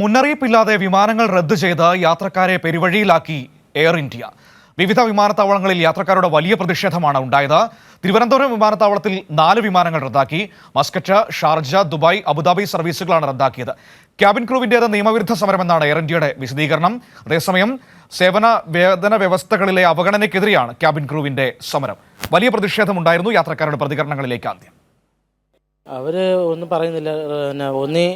മുന്നറിയിപ്പില്ലാതെ വിമാനങ്ങൾ റദ്ദു ചെയ്ത് യാത്രക്കാരെ പെരുവഴിയിലാക്കി എയർ ഇന്ത്യ വിവിധ വിമാനത്താവളങ്ങളിൽ യാത്രക്കാരുടെ വലിയ പ്രതിഷേധമാണ് ഉണ്ടായത്. തിരുവനന്തപുരം വിമാനത്താവളത്തിൽ നാല് വിമാനങ്ങൾ റദ്ദാക്കി. Muscat Sharjah Dubai Abu Dhabi സർവീസുകളാണ് റദ്ദാക്കിയത്. ക്യാബിൻ ക്രൂവിന്റേത് നിയമവിരുദ്ധ സമരമെന്നാണ് എയർ ഇന്ത്യയുടെ വിശദീകരണം. അതേസമയം സേവന വേതന വ്യവസ്ഥകളിലെ അവഗണനയ്ക്കെതിരെയാണ് ക്യാബിൻ ക്രൂവിന്റെ സമരം. വലിയ പ്രതിഷേധമുണ്ടായിരുന്നു യാത്രക്കാരുടെ പ്രതികരണങ്ങളിലേക്ക് ആദ്യം. അവർ ഒന്നും പറയുന്നില്ല. ഒന്നി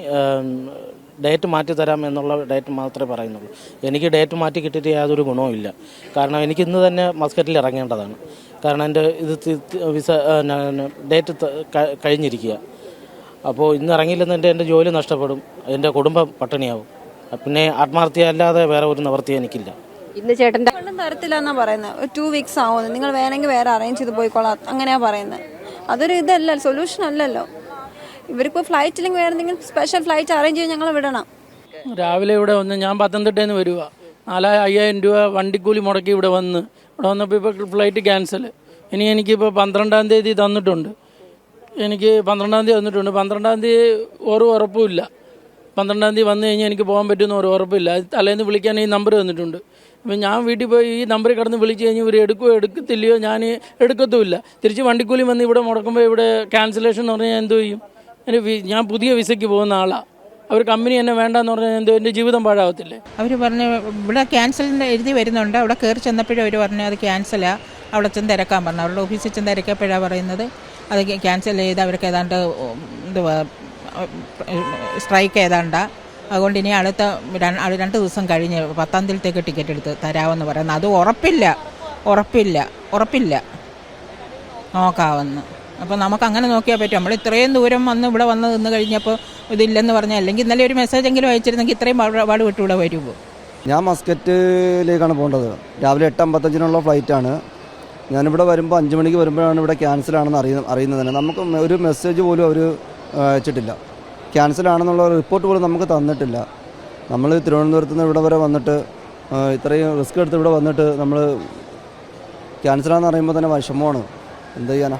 ഡേറ്റ് മാറ്റി തരാം എന്നുള്ള ഡേറ്റ് മാത്രമേ പറയുന്നുള്ളൂ. എനിക്ക് ഡേറ്റ് മാറ്റി കിട്ടിയിട്ട് യാതൊരു ഗുണവും ഇല്ല. കാരണം എനിക്ക് ഇന്ന് തന്നെ മസ്കറ്റിൽ ഇറങ്ങേണ്ടതാണ്. കാരണം എന്റെ ഇത് വിസ ഡേറ്റ് കഴിഞ്ഞിരിക്കുക. അപ്പോൾ ഇന്ന് ഇറങ്ങിയില്ലെന്ന് എന്റെ ജോലി നഷ്ടപ്പെടും. എന്റെ കുടുംബം പട്ടിണിയാവും. പിന്നെ ആത്മാർത്ഥ്യ അല്ലാതെ വേറെ ഒരു നിവൃത്തി എനിക്കില്ല. ഇന്ന് ചേട്ടന്റെ കൊണ്ടും തരത്തില്ല എന്നാ പറയുന്നത് ടു വീക്സ് ആവുന്നു നിങ്ങൾ വേണമെങ്കിൽ വേറെ അറേഞ്ച് ചെയ്ത് പോയിക്കോളാം. അങ്ങനെയാ പറയുന്നത് അതൊരു ഇതല്ല. സൊല്യൂഷൻ അല്ലല്ലോ. ഇവർക്കിപ്പോൾ ഫ്ലൈറ്റ് ഇല്ലെങ്കിൽ സ്പെഷ്യൽ ഫ്ലൈറ്റ് അറേഞ്ച് ചെയ്ത് ഞങ്ങൾ വിടണം. രാവിലെ ഇവിടെ വന്ന് ഞാൻ പത്തനംതിട്ടയിൽ നിന്ന് വരിക അയ്യായിരം രൂപ വണ്ടിക്കൂലി മുടക്കി ഇവിടെ വന്ന്. ഇവിടെ വന്നപ്പോൾ ഇപ്പോൾ ഫ്ലൈറ്റ് ക്യാൻസൽ ഇനി എനിക്കിപ്പോൾ പന്ത്രണ്ടാം തീയതി തന്നിട്ടുണ്ട്. എനിക്ക് പന്ത്രണ്ടാം തീയതി തന്നിട്ടുണ്ട്. പന്ത്രണ്ടാം തീയതി ഒരു ഉറപ്പുമില്ല. പന്ത്രണ്ടാം തീയതി വന്നു കഴിഞ്ഞാൽ എനിക്ക് പോകാൻ പറ്റുമെന്ന് ഒരു ഉറപ്പില്ല. തലേന്ന് വിളിക്കാൻ ഈ നമ്പർ തന്നിട്ടുണ്ട്. അപ്പം ഞാൻ വീട്ടിൽ പോയി ഈ നമ്പറിൽ കടന്ന് വിളിച്ച് കഴിഞ്ഞ് ഇവർ എടുക്കുമോ എടുക്കത്തില്ലയോ ഞാൻ എടുക്കത്തുമില്ല. തിരിച്ച് വണ്ടിക്കൂലി വന്ന് ഇവിടെ മുടക്കുമ്പോൾ ഇവിടെ ക്യാൻസലേഷൻ എന്ന് പറഞ്ഞാൽ എന്തോ ചെയ്യും? ഞാൻ പുതിയ വിസയ്ക്ക് പോകുന്ന ആളാണ് അവർ കമ്പനി എന്നെ വേണ്ടെന്ന് പറഞ്ഞാൽ എന്തോ എന്റെ ജീവിതം പാഴാവത്തില്ലേ? അവർ പറഞ്ഞു ഇവിടെ ക്യാൻസലിന്റെ എഴുതി വരുന്നുണ്ട്. അവിടെ കയറി ചെന്നപ്പോഴും അവർ പറഞ്ഞു അത് ക്യാൻസലാണ് അവിടെ ചെന്ന് തിരക്കാൻ പറഞ്ഞു. അവരുടെ ഓഫീസിൽ ചെന്ന് തിരക്കപ്പോഴാണ് പറയുന്നത്. അത് ക്യാൻസൽ ചെയ്ത് അവർക്ക് ഏതാണ്ട് എന്തുവാ സ്ട്രൈക്ക് ഏതാണ്ടാ. അതുകൊണ്ട് ഇനി അടുത്ത രണ്ട് ദിവസം കഴിഞ്ഞ് പത്താം തീയതിയിലേക്ക് ടിക്കറ്റ് എടുത്ത് തരാമെന്ന് പറയുന്നത് അത് ഉറപ്പില്ല. ഉറപ്പില്ല. ഉറപ്പില്ല. നോക്കാമെന്ന് അപ്പോൾ നമുക്ക് അങ്ങനെ നോക്കിയാൽ പറ്റും. നമ്മൾ ഇത്രയും ദൂരം വന്ന് ഇവിടെ വന്ന് നിന്ന് കഴിഞ്ഞപ്പോൾ ഇതില്ലെന്ന് പറഞ്ഞാൽ അല്ലെങ്കിൽ ഇന്നലെ ഒരു മെസ്സേജ് എങ്കിലും അയച്ചിരുന്നെങ്കിൽ ഇത്രയും പാട് പാട് വിട്ട് ഇവിടെ വരുമോ ഞാൻ മസ്കറ്റിലേക്കാണ് പോകേണ്ടത്. രാവിലെ എട്ട് അമ്പത്തഞ്ചിനുള്ള ഫ്ലൈറ്റാണ്. ഞാനിവിടെ വരുമ്പോൾ അഞ്ച് മണിക്ക് വരുമ്പോഴാണ് ഇവിടെ ക്യാൻസലാണെന്ന് അറിയുന്ന അറിയുന്നത് തന്നെ. നമുക്ക് ഒരു മെസ്സേജ് പോലും അവർ അയച്ചിട്ടില്ല. ക്യാൻസൽ ആണെന്നുള്ള റിപ്പോർട്ട് പോലും നമുക്ക് തന്നിട്ടില്ല. നമ്മൾ തിരുവനന്തപുരത്ത് നിന്ന് ഇവിടെ വരെ വന്നിട്ട് ഇത്രയും റിസ്ക് എടുത്ത് ഇവിടെ വന്നിട്ട് നമ്മൾ ക്യാൻസലാണെന്ന് അറിയുമ്പോൾ തന്നെ വിഷമമാണ്. എന്ത് ചെയ്യാനാ?